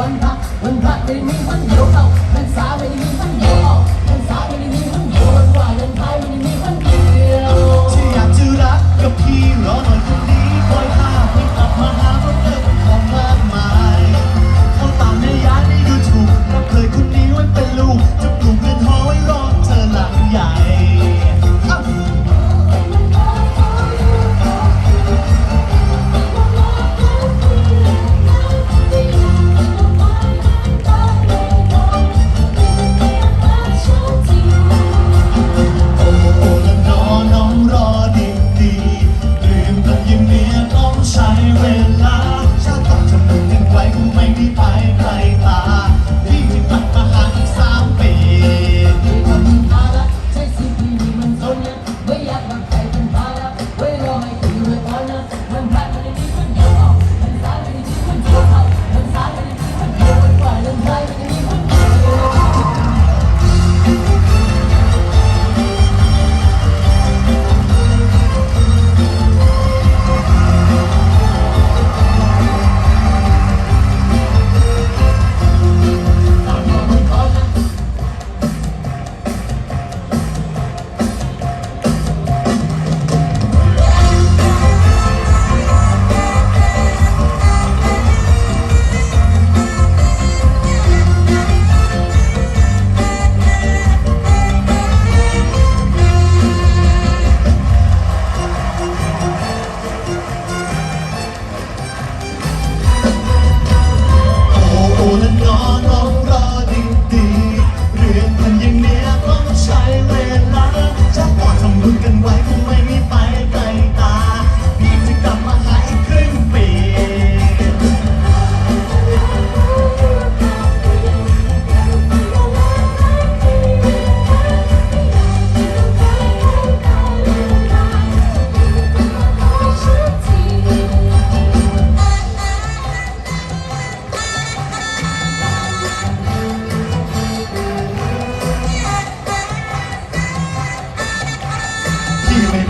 วันพระวันพระไม่ได้มีวันเดียวเราพรรษาไม่ได้มีวันเดียวพรรษาไม่มีวัน